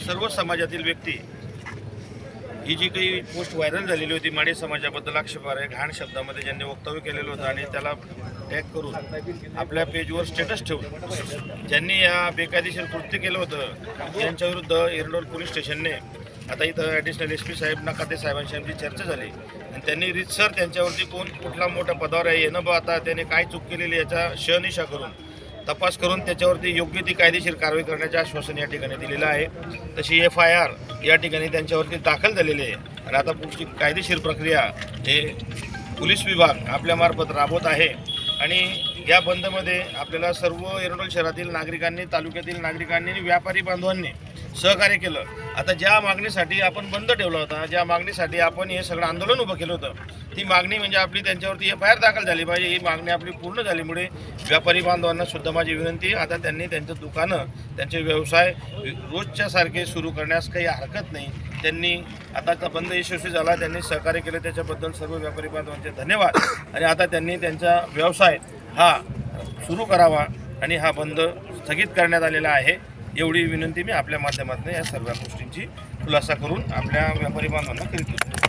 सर्व समाजातील व्यक्ती ही जी काही पोस्ट व्हायरल झालेली होती माडे समाजाबद्दल आक्षेपार्ह घाण शब्दामध्ये ज्यांनी वक्तव्य केलेलं होतं आणि त्याला टॅग करून आपल्या पेजवर स्टेटस ठेवून ज्यांनी या बेकायदेशीर कृत्य केलं होतं त्यांच्याविरुद्ध एरडोल पोलीस स्टेशनने आता इथं ॲडिशनल एस पी साहेब नकाते साहेबांशी आमची चर्चा झाली. आणि त्यांनी रितसर त्यांच्यावरती कोण कुठला मोठ्या पदावर आहे येणं बा आता त्याने काय चूक केलेली याचा शहनिशा करून तपास करून त्याच्यावरती योग्य ती कायदेशीर कारवाई करण्याचे आश्वासन या ठिकाणी दिलेलं आहे. तशी एफ आय आर या ठिकाणी त्यांच्यावरती दाखल झालेली आहे. आणि आता पुढची कायदेशीर प्रक्रिया हे पोलीस विभाग आपल्यामार्फत राबवत आहे. आणि या बंदमध्ये आपल्याला सर्व एरंडोल शहरातील नागरिकांनी तालुक्यातील नागरिकांनी आणि व्यापारी बांधवांनी सहकार्य केलं. आता ज्या मागणीसाठी आपण बंद ठेवला होता ज्या मागणीसाठी आपण हे सगळं आंदोलन उभं केलं होतं ती मागणी म्हणजे आपली त्यांच्यावरती एफ आय आर दाखल झाली पाहिजे. ही मागणी आपली पूर्ण झाल्यामुळे व्यापारी बांधवांना सुद्धा माझी विनंती आता त्यांनी त्यांचं दुकानं त्यांचे व्यवसाय रोजच्या सारखे सुरू करण्यास काही हरकत नाही. त्यांनी आताचा बंद यशस्वी झाला त्यांनी सहकार्य केलं त्याच्याबद्दल सर्व व्यापारी बांधवांचे धन्यवाद. आणि आता त्यांनी त्यांचा व्यवसाय हा सुरू करावा आणि हा बंद स्थगित करण्यात आलेला आहे. एवढी विनंती मी आपल्या माध्यमातून या सर्व गोष्टींची खुलासा करून आपल्या व्यापारी बांधवांना करीत होतो.